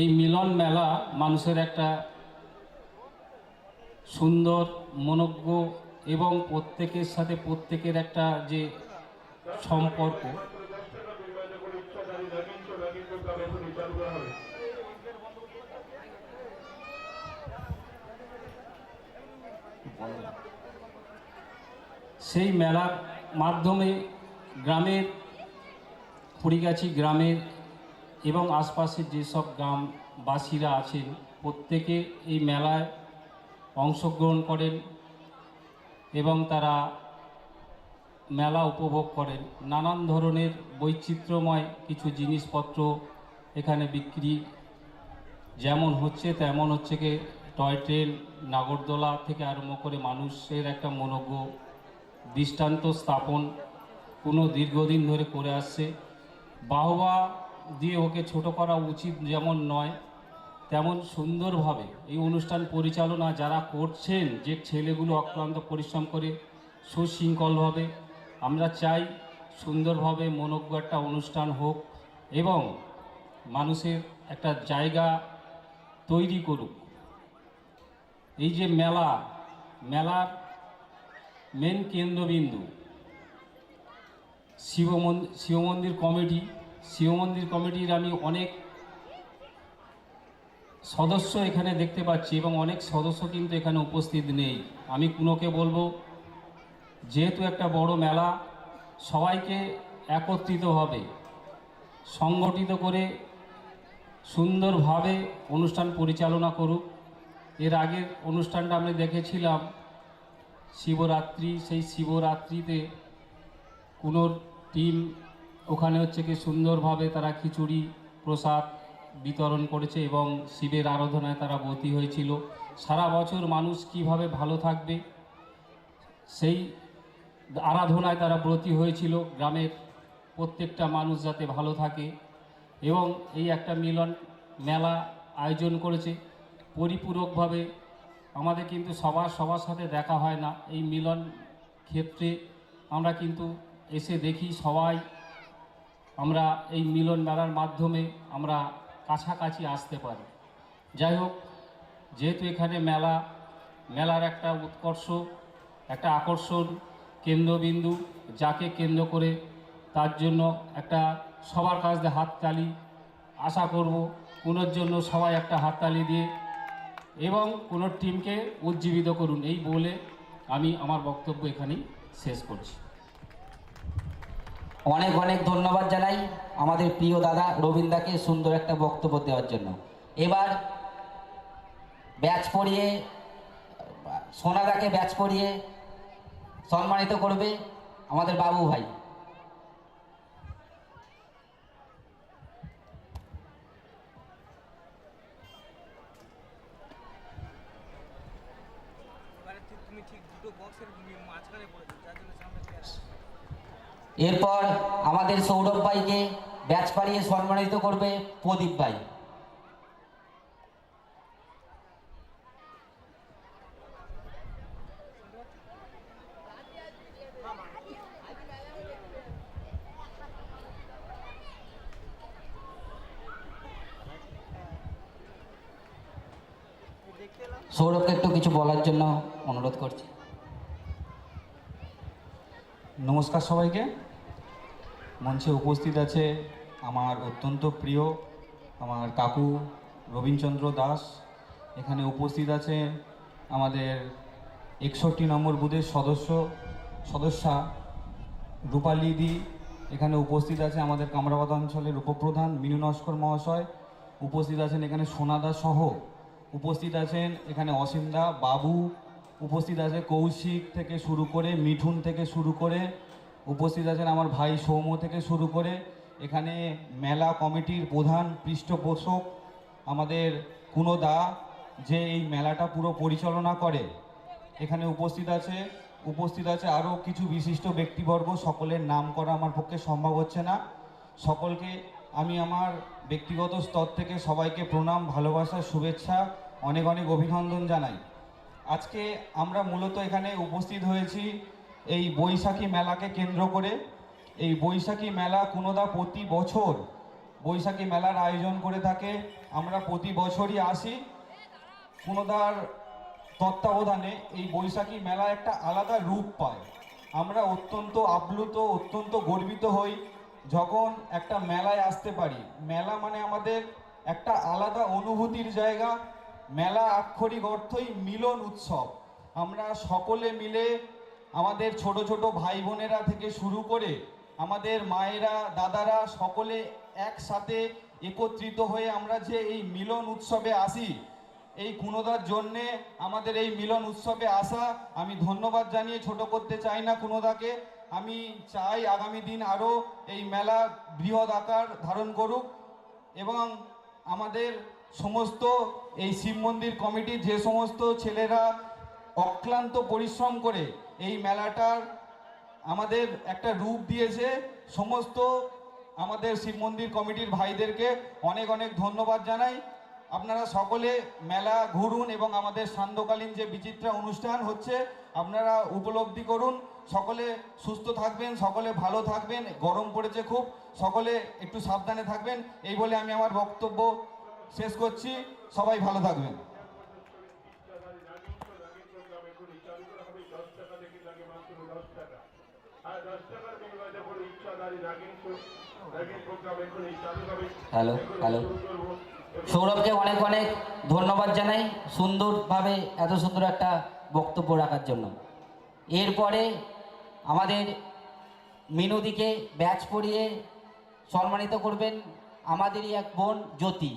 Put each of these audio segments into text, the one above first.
এই মিলন মেলা মানুষের একটা সুন্দর, মনজ্ঞ এবং প্রত্যেকের সাথে প্রত্যেকের একটা যে সম্পর্ক। সেই মেলার মাধ্যমে গ্রামের কুড়িগাছি গ্রামের এবং আশপাশের যেসব গ্রামবাসীরা আছেন, প্রত্যেকে এই মেলায় অংশগ্রহণ করেন এবং তারা মেলা উপভোগ করেন। নানান ধরনের বৈচিত্র্যময় কিছু জিনিসপত্র এখানে বিক্রি যেমন হচ্ছে, তেমন হচ্ছে কি টয় ট্রেন, নাগরদোলা থেকে আরম্ভ করে মানুষের একটা মনোজ্ঞ দৃষ্টান্ত স্থাপন কোনো দীর্ঘদিন ধরে করে আসছে। বাহবা দিয়ে ওকে ছোট করা উচিত যেমন নয়, তেমন সুন্দরভাবে এই অনুষ্ঠান পরিচালনা যারা করছেন, যে ছেলেগুলো অক্লান্ত পরিশ্রম করে সুশৃঙ্খলভাবে, আমরা চাই সুন্দরভাবে মনোজ্ঞ একটা অনুষ্ঠান হোক এবং মানুষের একটা জায়গা তৈরি করুক। এই যে মেলা, মেলার মেন কেন্দ্রবিন্দু শিব শিব মন্দির কমিটি, শিব মন্দির কমিটির আমি অনেক সদস্য এখানে দেখতে পাচ্ছি এবং অনেক সদস্য কিন্তু এখানে উপস্থিত নেই। আমি কুনোকে বলব, যেহেতু একটা বড় মেলা, সবাইকে একত্রিত হবে, সংগঠিত করে সুন্দরভাবে অনুষ্ঠান পরিচালনা করুক। এর আগের অনুষ্ঠানটা আমি দেখেছিলাম, শিবরাত্রি, সেই শিবরাত্রিতে কুনোর টিম, ওখানে হচ্ছে কি সুন্দরভাবে তারা খিচুড়ি, প্রসাদ বিতরণ করেছে এবং শিবের আরাধনায় তারা ব্রতী হয়েছিল। সারা বছর মানুষ কীভাবে ভালো থাকবে, সেই আরাধনায় তারা ব্রতী হয়েছিল। গ্রামের প্রত্যেকটা মানুষ যাতে ভালো থাকে এবং এই একটা মিলন মেলা আয়োজন করেছে। পরিপূরকভাবে আমাদের কিন্তু সবার সবার সাথে দেখা হয় না। এই মিলন ক্ষেত্রে আমরা কিন্তু এসে দেখি সবাই আমরা এই মিলন মেলার মাধ্যমে আমরা কাছাকাছি আসতে পারি। যাই হোক, যেহেতু এখানে মেলা, মেলার একটা উৎকর্ষ, একটা আকর্ষণ, কেন্দ্রবিন্দু যাকে কেন্দ্র করে তার জন্য একটা সবার কাছ দিয়ে হাততালি আশা করব কোনোর জন্য সবাই একটা হাততালি দিয়ে এবং কোনো টিমকে উজ্জীবিত করুন। এই বলে আমি আমার বক্তব্য এখানেই শেষ করছি। অনেক অনেক ধন্যবাদ জানাই আমাদের প্রিয় দাদা রবীন্দাকে সুন্দর একটা বক্তব্য দেওয়ার জন্য এবার ব্যাচ পরিয়ে সোনাদাকে ব্যাচ পরিয়ে সম্মানিত করবে আমাদের বাবু ভাই তুমি ঠিক দুটো বক্সের মাঝখানে পড়েছো জন্য সামনে। এরপর আমাদের সৌরভ ভাইকে ব্যাচ পাড়িয়ে সম্মানিত করবে প্রদীপ ভাই। সৌরভকে একটু কিছু বলার জন্য অনুরোধ করছি। নমস্কার সবাইকে। মঞ্চে উপস্থিত আছে আমার অত্যন্ত প্রিয় আমার কাকু রবীন্দ্রচন্দ্র দাস। এখানে উপস্থিত আছে আমাদের একষট্টি নম্বর বুথের সদস্য, সদস্যা রূপালী দি। এখানে উপস্থিত আছে আমাদের কামরাবাদ অঞ্চলের উপপ্রধান মিনু নস্কর মহাশয়। উপস্থিত আছেন এখানে সোনাদা সহ। উপস্থিত আছেন এখানে অসীমদা বাবু। উপস্থিত আছে কৌশিক থেকে শুরু করে, মিঠুন থেকে শুরু করে উপস্থিত আছেন আমার ভাই সৌম্য থেকে শুরু করে এখানে মেলা কমিটির প্রধান পৃষ্ঠপোষক, আমাদের কুনোদা যে এই মেলাটা পুরো পরিচালনা করে। এখানে উপস্থিত আছে উপস্থিত আছে আরও কিছু বিশিষ্ট ব্যক্তিবর্গ, সকলের নাম করা আমার পক্ষে সম্ভব হচ্ছে না। সকলকে আমি আমার ব্যক্তিগত স্তর থেকে সবাইকে প্রণাম, ভালোবাসা, শুভেচ্ছা, অনেক অনেক অভিনন্দন জানাই। আজকে আমরা মূলত এখানে উপস্থিত হয়েছি এই বৈশাখী মেলাকে কেন্দ্র করে এই বৈশাখী মেলা কোনোদা প্রতি বছর বৈশাখী মেলার আয়োজন করে থাকে। আমরা প্রতি বছরই আসি। কোনোদার তত্ত্বাবধানে এই বৈশাখী মেলা একটা আলাদা রূপ পায়। আমরা অত্যন্ত আপ্লুত, অত্যন্ত গর্বিত হই যখন একটা মেলায় আসতে পারি। মেলা মানে আমাদের একটা আলাদা অনুভূতির জায়গা। মেলা আক্ষরিক অর্থই মিলন উৎসব। আমরা সকলে মিলে আমাদের ছোট ছোট ভাই বোনেরা থেকে শুরু করে আমাদের মায়েরা, দাদারা সকলে একসাথে একত্রিত হয়ে আমরা যে এই মিলন উৎসবে আসি, এই কুনোদার জন্যে আমাদের এই মিলন উৎসবে আসা, আমি ধন্যবাদ জানিয়ে ছোট করতে চাই না কুনোদাকে। আমি চাই আগামী দিন আরও এই মেলা বৃহৎ আকার ধারণ করুক এবং আমাদের সমস্ত এই শিব মন্দির কমিটির যে সমস্ত ছেলেরা অক্লান্ত পরিশ্রম করে এই মেলাটার আমাদের একটা রূপ দিয়েছে। সমস্ত আমাদের শিব মন্দির কমিটির ভাইদেরকে অনেক অনেক ধন্যবাদ জানাই। আপনারা সকলে মেলা ঘুরুন এবং আমাদের সান্ধ্যকালীন যে বিচিত্রা অনুষ্ঠান হচ্ছে, আপনারা উপলব্ধি করুন। সকলে সুস্থ থাকবেন, সকলে ভালো থাকবেন। গরম পড়েছে খুব, সকলে একটু সাবধানে থাকবেন। এই বলে আমি আমার বক্তব্য শেষ করছি। সবাই ভালো থাকবেন। Hello, hello. সৌরভকে অনেক অনেক ধন্যবাদ জানাই সুন্দরভাবে এত সুন্দর একটা বক্তব্য রাখার জন্য এরপরে আমাদের মিনুদিকে ব্যাচ পড়িয়ে সম্মানিত করবেন আমাদেরই এক বোন জ্যোতি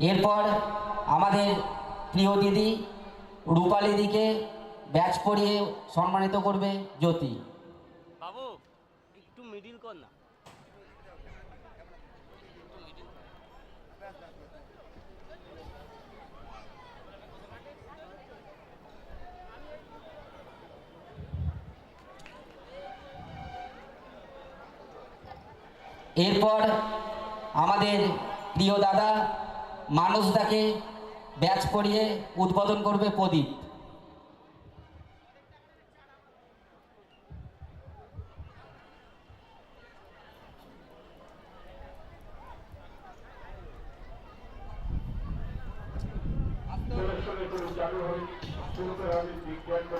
এরপর আমাদের প্রিয় দিদি রূপালিদিকে ব্যাচ পরিয়ে সম্মানিত করবে জ্যোতি। বাবু একটু মিডিল কর না। এরপর আমাদের প্রিয় দাদা মানসদাকে ব্যাচ পরিয়ে উদ্বোধন করবে প্রদীপ।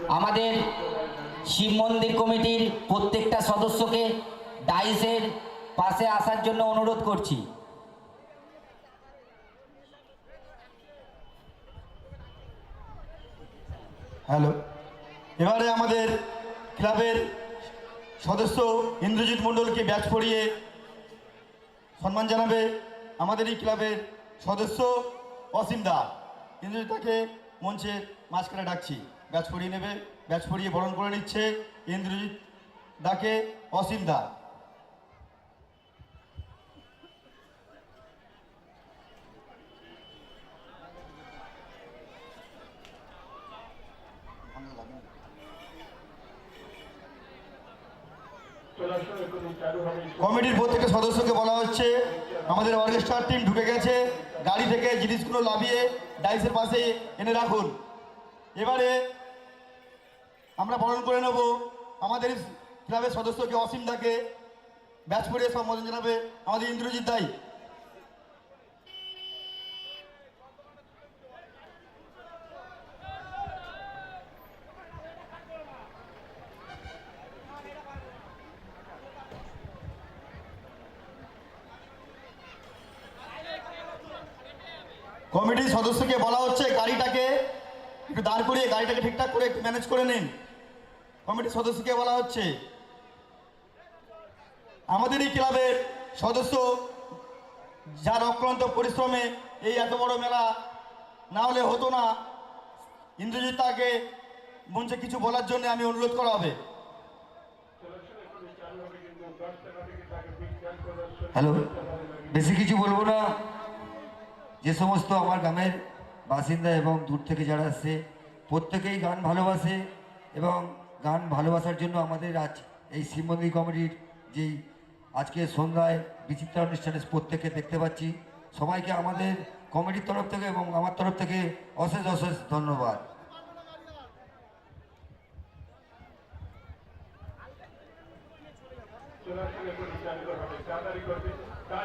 আমাদের শিব মন্দির কমিটির প্রত্যেকটা সদস্যকে ডাইসের পাশে আসার জন্য অনুরোধ করছি হ্যালো। এবারে আমাদের ক্লাবের সদস্য ইন্দ্রজিৎ মণ্ডলকে ব্যাচ পড়িয়ে সম্মান জানাবে আমাদের এই ক্লাবের সদস্য অসীম দা। ইন্দ্রজিৎ তাকে মঞ্চের মাঝখানে ডাকছি। ব্যাচ পড়িয়ে নেবে, ব্যাচ পড়িয়ে বরণ করে নিচ্ছে ইন্দ্রজিৎ দাকে অসীম দা Selection এখনই চালু হবে কমিটির প্রত্যেকটা সদস্যকে বলা হচ্ছে আমাদের অর্কেস্ট্রার টিম ঢুকে গেছে, গাড়ি থেকে জিনিসগুলো লাভিয়ে ডাইসের পাশে এনে রাখুন। এবারে আমরা বরণ করে নেব আমাদের ক্লাবের সদস্যকে অসীম দাকে। ব্যাচ পড়িয়ে সম্বোধন জানাবে আমাদের ইন্দ্রজিৎ দাই কমিটির সদস্যকে বলা হচ্ছে গাড়িটাকে একটু দাঁড় করিয়ে, গাড়িটাকে ঠিকঠাক করে একটু ম্যানেজ করে নিন। কমিটির সদস্যকে বলা হচ্ছে। আমাদের এই ক্লাবের সদস্য যার অক্লান্ত পরিশ্রমে এই এত বড় মেলা না হলে হতো না, ইন্দ্রজিৎ তাকে মঞ্চে কিছু বলার জন্য আমি অনুরোধ করা হবে। হ্যালো, বেশি কিছু বলব না। যে সমস্ত আমার গ্রামের বাসিন্দা এবং দূর থেকে যারা আসছে, প্রত্যেকেই গান ভালোবাসে এবং গান ভালোবাসার জন্য আমাদের আজ এই শিব মন্দির কমিটির যেই আজকে সন্ধ্যায় বিচিত্রা অনুষ্ঠানে প্রত্যেককে দেখতে পাচ্ছি। সবাইকে আমাদের কমিটির তরফ থেকে এবং আমার তরফ থেকে অশেষ অশেষ ধন্যবাদ।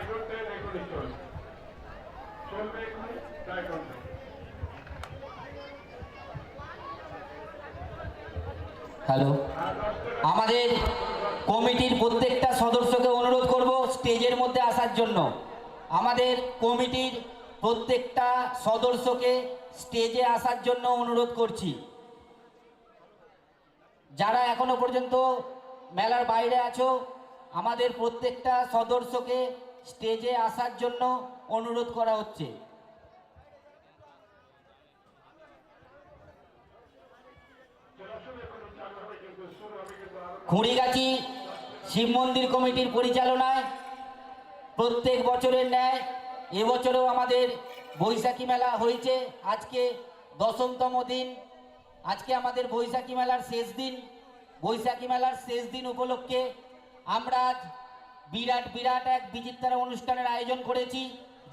করবে। হ্যালো আমাদের কমিটির প্রত্যেকটা সদস্যকে অনুরোধ করব স্টেজের মধ্যে আসার জন্য। আমাদের কমিটির প্রত্যেকটা সদস্যকে স্টেজে আসার জন্য অনুরোধ করছি। যারা এখনও পর্যন্ত মেলার বাইরে আছো, আমাদের প্রত্যেকটা সদস্যকে স্টেজে আসার জন্য অনুরোধ করা হচ্ছে। খুঁড়িগাছি শিব মন্দির কমিটির পরিচালনায় প্রত্যেক বছরের ন্যায় এবছরেও আমাদের বৈশাখী মেলা হয়েছে। আজকে দশমতম দিন। আজকে আমাদের বৈশাখী মেলার শেষ দিন। বৈশাখী মেলার শেষ দিন উপলক্ষে আমরা বিরাট বিরাট এক বিচিত্রা অনুষ্ঠানের আয়োজন করেছি।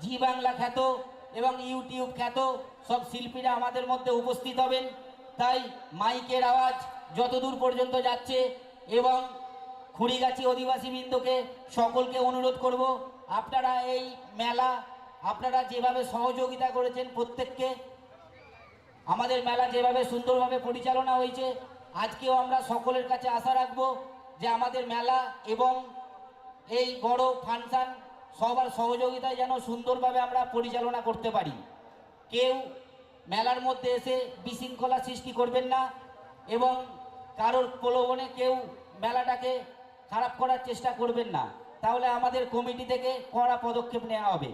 জি বাংলা খ্যাত এবং ইউটিউব খ্যাত সব শিল্পীরা আমাদের মধ্যে উপস্থিত হবেন। তাই মাইকের আওয়াজ যতদূর পর্যন্ত যাচ্ছে এবং খুঁড়িগাছি অধিবাসী বৃন্দকে সকলকে অনুরোধ করব, আপনারা এই মেলা, আপনারা যেভাবে সহযোগিতা করেছেন প্রত্যেককে, আমাদের মেলা যেভাবে সুন্দরভাবে পরিচালনা হয়েছে, আজকেও আমরা সকলের কাছে আশা রাখব যে আমাদের মেলা এবং এই বড় ফাংশন সবার সহযোগিতায় যেন সুন্দরভাবে আমরা পরিচালনা করতে পারি। কেউ মেলার মধ্যে এসে বিশৃঙ্খলা সৃষ্টি করবেন না এবং কারোর প্রলোভনে কেউ মেলাটাকে খারাপ করার চেষ্টা করবেন না। তাহলে আমাদের কমিটি থেকে কড়া পদক্ষেপ নেওয়া হবে।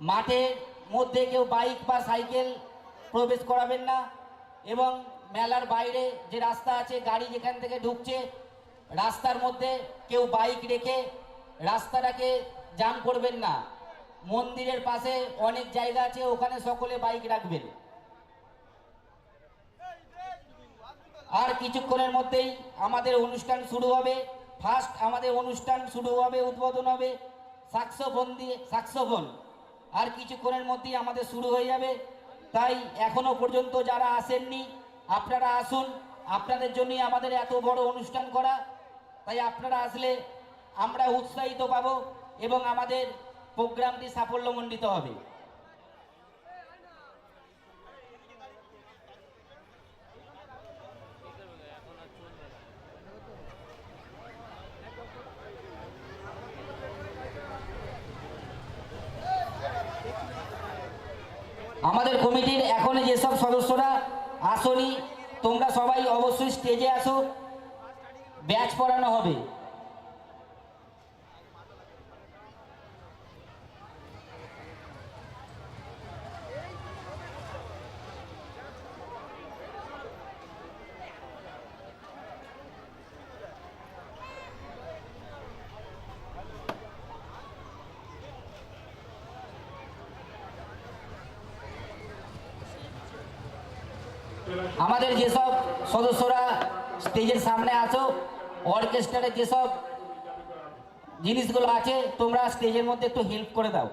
মাঠের মধ্যে কেউ বাইক বা সাইকেল প্রবেশ করাবেন না এবং মেলার বাইরে যে রাস্তা আছে, গাড়ি যেখান থেকে ঢুকছে রাস্তার মধ্যে কেউ বাইক রেখে রাস্তাটাকে জাম করবেন না। মন্দিরের পাশে অনেক জায়গা আছে, ওখানে সকলে বাইক রাখবেন। আর কিছুক্ষণের মধ্যেই আমাদের অনুষ্ঠান শুরু হবে। ফার্স্ট আমাদের অনুষ্ঠান শুরু হবে, উদ্বোধন হবে। সাক্সোফোন দিয়ে সাক্সোফোন আর কিছুক্ষণের মধ্যেই আমাদের শুরু হয়ে যাবে। তাই এখনও পর্যন্ত যারা আসেননি, আপনারা আসুন। আপনাদের জন্যই আমাদের এত বড় অনুষ্ঠান করা। তাই আপনারা আসলে আমরা উৎসাহিত পাবো এবং আমাদের প্রোগ্রামটি সাফল্যমণ্ডিত হবে। আমাদের কমিটির এখন যেসব সদস্যরা আসনি, তোমরা সবাই অবশ্যই স্টেজে আসো। ব্যাচ পড়ানো হবে। আমাদের যেসব সদস্যরা স্টেজের সামনে আছো অর্কেস্ট্রারের যেসব জিনিসগুলো আছে, তোমরা স্টেজের মধ্যে একটু হেল্প করে দাও।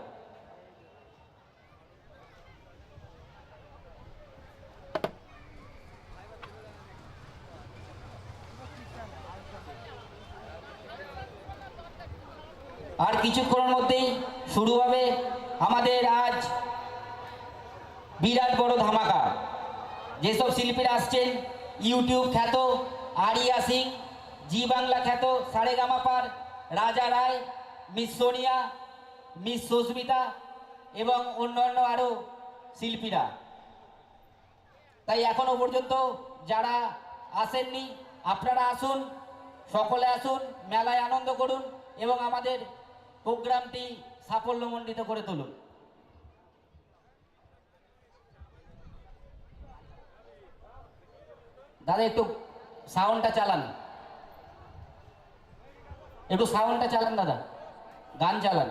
আর কিছুক্ষণের মধ্যেই শুরু হবে আমাদের আজ বিরাট বড় ধামাকা। যেসব শিল্পীরা আসছেন, ইউটিউব খ্যাত আরিয়া সিং জি বাংলা খ্যাত সারেগামাপার রাজা রায়, মিস সোনিয়া, মিস সুস্মিতা এবং অন্যান্য আরও শিল্পীরা। তাই এখনও পর্যন্ত যারা আসেননি, আপনারা আসুন, সকলে আসুন, মেলায় আনন্দ করুন এবং আমাদের প্রোগ্রামটি সাফল্যমণ্ডিত করে তুলুন। দাদা, একটু সাউন্ডটা চালান। একটু সাউন্ডটা চালান দাদা গান চালান।